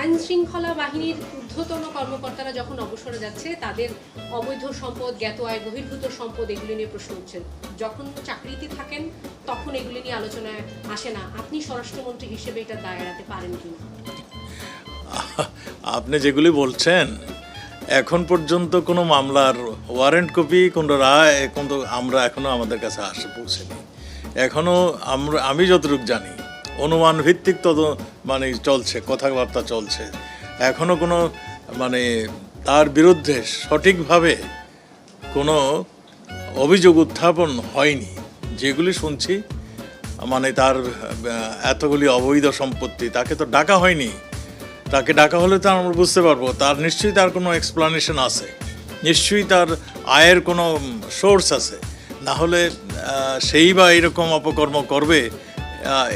আইন শৃঙ্খলা বাহিনীর ঊর্ধ্বতন কর্মকর্তারা যখন অবসরে যাচ্ছে, তাদের অবৈধ সম্পদ জ্ঞাত আয় বহির্ভূত সম্পদ এগুলি নিয়ে প্রশ্ন উঠছে। যখন চাকরিতে থাকেন, তখন এগুলি নিয়ে আলোচনায় আসে না। আপনি স্বরাষ্ট্রমন্ত্রী হিসেবে এটা দায় এড়াতে পারেন কিনা আপনি যেগুলি বলছেন, এখন পর্যন্ত কোনো মামলার ওয়ারেন্ট কপি কোনো রায় কিন্তু আমরা এখনও আমাদের কাছে আসে পৌঁছেনি। এখনও আমরা আমি যতটুকু জানি অনুমান ভিত্তিক তদ মানে চলছে, কথাবার্তা চলছে। এখনও কোনো মানে তার বিরুদ্ধে সঠিকভাবে কোনো অভিযোগ উত্থাপন হয়নি। যেগুলি শুনছি মানে তার এতগুলি অবৈধ সম্পত্তি, তাকে তো ডাকা হয়নি। তাকে ডাকা হলে তো আমরা বুঝতে পারব, তার নিশ্চয়ই তার কোনো এক্সপ্লানেশন আছে। নিশ্চয়ই তার আয়ের কোনো সোর্স আছে। না হলে সেই বা এরকম অপকর্ম করবে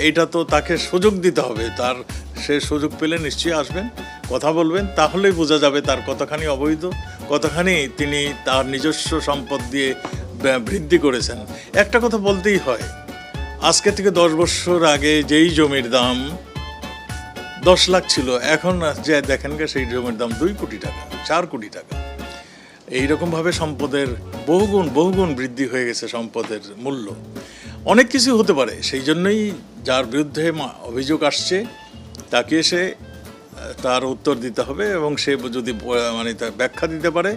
এইটা তো তাকে সুযোগ দিতে হবে। তার সে সুযোগ পেলে নিশ্চয়ই আসবেন, কথা বলবেন, তাহলেই বোঝা যাবে তার কতখানি অবৈধ, কতখানি তিনি তার নিজস্ব সম্পদ দিয়ে বৃদ্ধি করেছেন। একটা কথা বলতেই হয়, আজকে থেকে দশ বছর আগে যেই জমির দাম দশ লাখ ছিল, এখন যে দেখেন গে, সেই জমির দাম দুই কোটি টাকা, চার কোটি টাকা। এইরকমভাবে সম্পদের বহুগুণ বহুগুণ বৃদ্ধি হয়ে গেছে সম্পদের মূল্য। অনেক কিছু হতে পারে। সেই জন্যই যার বিরুদ্ধে অভিযোগ আসছে, তাকে সে তার উত্তর দিতে হবে এবং সে যদি মানে তার ব্যাখ্যা দিতে পারে,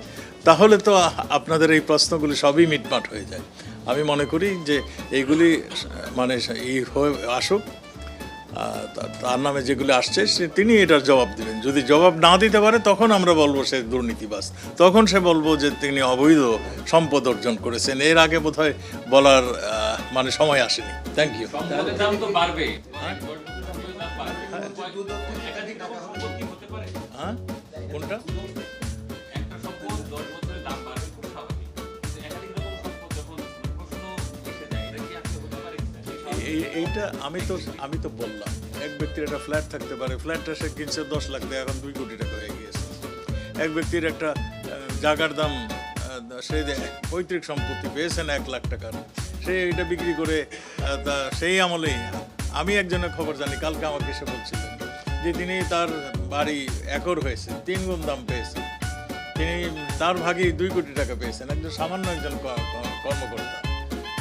তাহলে তো আপনাদের এই প্রশ্নগুলি সবই মিটমাট হয়ে যায়। আমি মনে করি যে এইগুলি মানে ই হয়ে আসুক তার নামে যেগুলি আসছে, সে তিনি এটার জবাব দিবেন। যদি জবাব না দিতে পারে, তখন আমরা বলব সে দুর্নীতিবাস তখন সে বলব যে তিনি অবৈধ সম্পদ অর্জন করেছেন। এর আগে বোধহয় বলার মানে সময় আসেনি। থ্যাংক ইউ দাম তো বাড়বে। হ্যাঁ? কোনটা? এইটা আমি তো আমি তো বললাম এক ব্যক্তির একটা ফ্ল্যাট থাকতে পারে। ফ্ল্যাটটা সে কিনছে দশ লাখ দিয়ে এখন দুই কোটি টাকা হয়ে গিয়েছে। এক ব্যক্তির একটা জায়গার দাম সে পৈতৃক সম্পত্তি পেয়েছেন এক লাখ টাকার, সে এটা বিক্রি করে তা- সেই আমলেই আমি একজনের খবর জানি, কালকে আমাকে এসে বলছিলেন যে তিনি তার বাড়ি একর হয়েছে, তিন গুণ দাম পেয়েছেন তিনি তার ভাগে দুই কোটি টাকা পেয়েছেন, একজন সামান্য একজন কর্মকর্তা।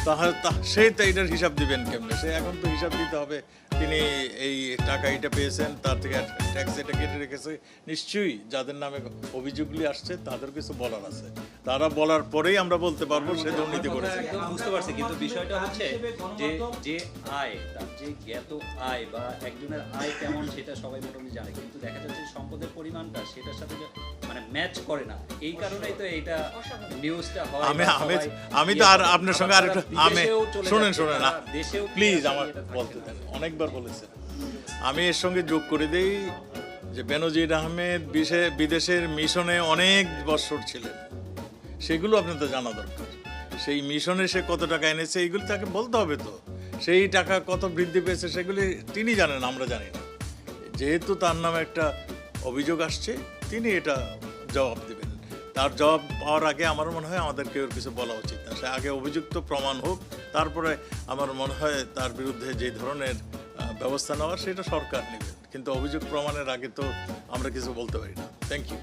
তাহলে সে তো এটার হিসাব দিবেন কেমনে? সে এখন তো হিসাব দিতে হবে তিনি এই টাকা এটা পেয়েছেন তার থেকে ট্যাক্স এটা কেটে রেখেছে। নিশ্চয়ই যাদের নামে অভিযোগগুলি আসছে তাদের কিছু বলার আছে। তারা বলার পরেই আমরা বলতে পারব সে দুর্নীতি করেছে। একদম বুঝতে পারছি কিন্তু বিষয়টা হচ্ছে যে যে আয় তার যে জ্ঞাত আয় বা একজনের আয় কেমন সেটা সবাই মোটামুটি জানে। কিন্তু দেখা যাচ্ছে সম্পদের পরিমাণটা সেটার সাথে মানে ম্যাচ করে না। এই কারণেই তো এইটা নিউজটা হয় আমি আমি আমি তো ইয়ে আর আপনার সঙ্গে আর একটু আমি শুনেন শুনেন দেশেও প্লিজ আমার বলতে দেন। অনেকবার বলেছেন। আমি এর সঙ্গে যোগ করে দেই যে বেনজির আহমেদ বিশে- বিদেশের মিশনে অনেক বছর ছিলেন। সেগুলো আপনাদের জানা দরকার। সেই মিশনে সে কত টাকা এনেছে এইগুলো তাকে বলতে হবে তো। সেই টাকা কত বৃদ্ধি পেয়েছে, সেগুলি তিনি জানেন, আমরা জানি না। যেহেতু তার নামে একটা অভিযোগ আসছে, তিনি এটা জবাব দেবেন। তার জবাব পাওয়ার আগে আমার মনে হয় আমাদের কেউ কিছু বলা উচিত না। সে আগে অভিযুক্ত প্রমাণ হোক, তারপরে আমার মনে হয় তার বিরুদ্ধে যে ধরনের ব্যবস্থা নেওয়ার, সেটা সরকার নেবেন কিন্তু অভিযোগ প্রমাণের আগে তো আমরা কিছু বলতে পারি না। Thank you